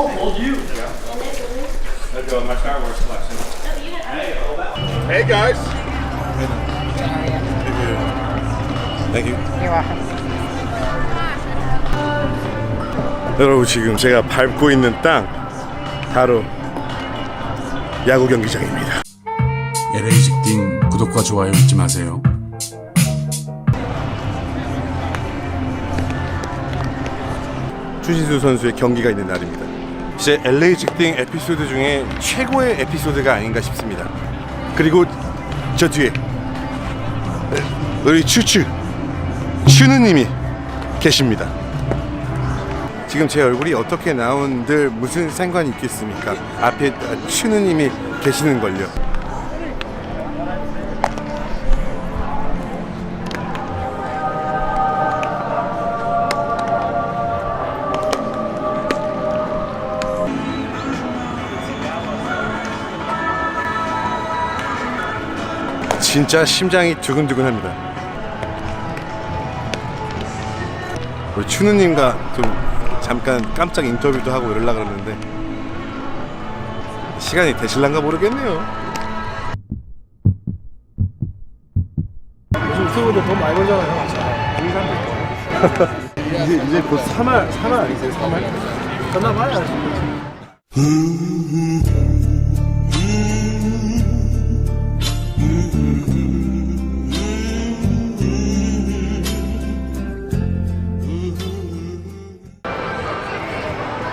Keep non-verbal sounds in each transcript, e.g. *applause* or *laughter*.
Oh, well, you. I'll go with my Star Wars collection. Hey guys. Thank you. You're welcome. 여러분 지금 제가 밟고 있는 땅 바로 야구 경기장입니다. LA 직딩 구독과 좋아요 잊지 마세요. 추신수 선수의 경기가 있는 날입니다. 제 LA 직딩 에피소드 중에 최고의 에피소드가 아닌가 싶습니다. 그리고 저 뒤에 우리 추추 추누님이 계십니다. 지금 제 얼굴이 어떻게 나온들 무슨 상관이 있겠습니까? 앞에 추누님이 계시는 걸요. 진짜 심장이 두근두근합니다. 우리 추누님과 좀 잠깐 깜짝 인터뷰도 하고 이러려 그러는데 시간이 되실란가 모르겠네요. 요즘 유튜브도 돈 많이 벌잖아요. *laughs* 이제 이제 곧 3월 3월 아니세요? 3월? 전화 봐야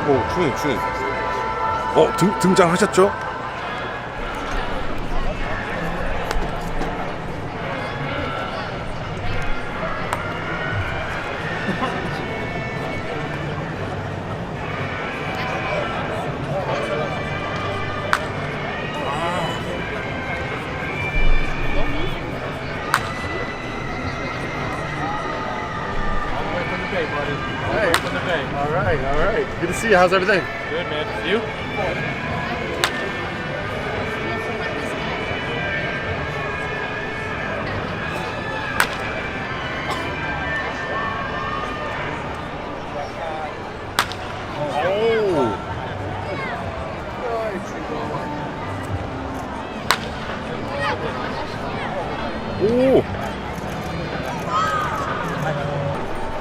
오 추님 추님. 어 등, 등장하셨죠? Hey, all right, all right. Good to see you. How's everything? Good, man. You?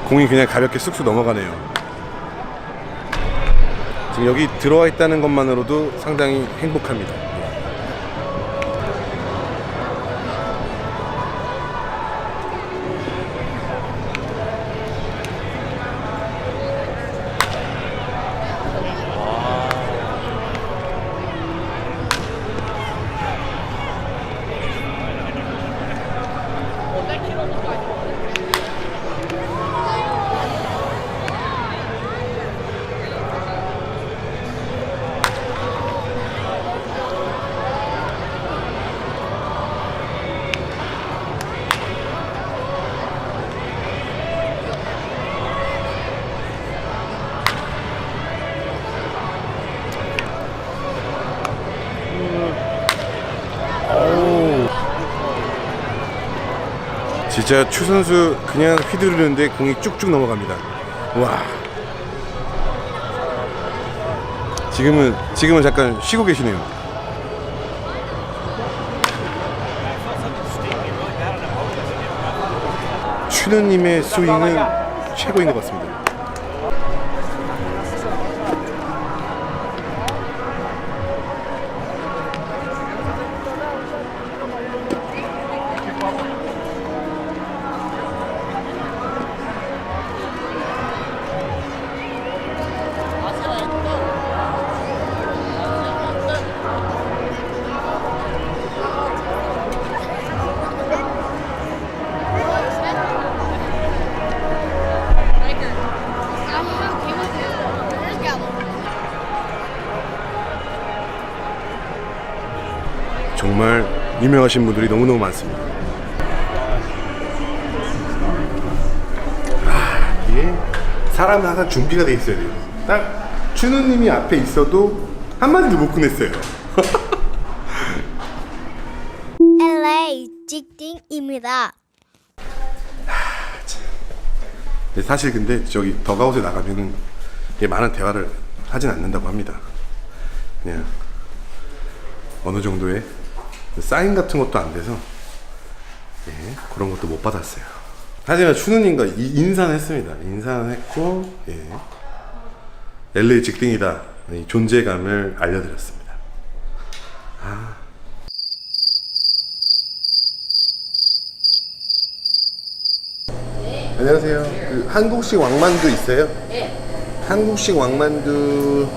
공이 그냥 가볍게 쑥쑥 넘어가네요. 지금 여기 들어와 있다는 것만으로도 상당히 행복합니다. 진짜 추 선수 그냥 휘두르는데 공이 쭉쭉 넘어갑니다. 와. 지금은 지금은 잠깐 쉬고 계시네요. 추느님의 스윙은 최고인 것 같습니다. 유명하신 분들이 너무너무 많습니다. 아, 이게 사람은 항상 준비가 돼 있어야 돼요. 딱 추누님이 앞에 있어도 한마디도 못 꺼냈어요. LA *laughs* 직딩입니다. 근데 사실 근데 저기 더가웃에 나가면은 많은 대화를 하진 않는다고 합니다. 그냥 어느 정도의 사인 같은 것도 안 돼서 예, 그런 것도 못 받았어요. 하지만 추누님과 이- 인사는 했습니다. 인사는 했고 예. LA 직딩이다 이 존재감을 알려드렸습니다. 아. 안녕하세요. 그 한국식 왕만두 있어요? 네. 한국식 왕만두가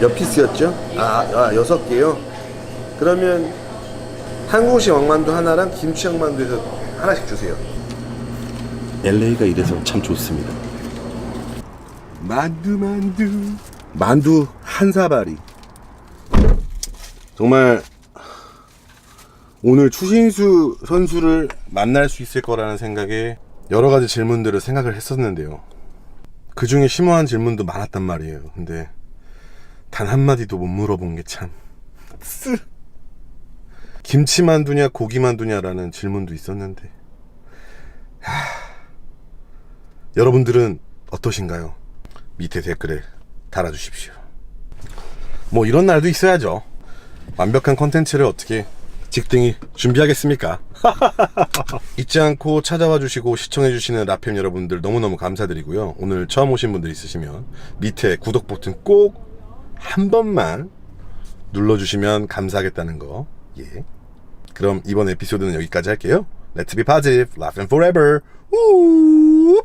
몇 피스였죠? 아, 아 여섯 개요. 그러면 한국식 왕만두 하나랑 김치 왕만두에서 하나씩 주세요. LA가 이래서 참 좋습니다. 만두 만두 만두 한 사발이 정말 오늘 추신수 선수를 만날 수 있을 거라는 생각에 여러 가지 질문들을 생각을 했었는데요. 그 중에 심오한 질문도 많았단 말이에요. 근데 단 한마디도 못 물어본 게 참. 쓰. 김치만두냐 고기만두냐라는 질문도 있었는데. 하... 여러분들은 어떠신가요? 밑에 댓글에 달아주십시오. 뭐 이런 날도 있어야죠. 완벽한 컨텐츠를 어떻게 직등이 준비하겠습니까? *laughs* 잊지 않고 찾아와 주시고 시청해 주시는 라팸 여러분들 너무너무 감사드리고요. 오늘 처음 오신 분들 있으시면 밑에 구독 버튼 꼭 한 번만 눌러주시면 감사하겠다는 거. 예. 그럼 이번 에피소드는 여기까지 할게요. Let's be positive, laugh and forever. 우!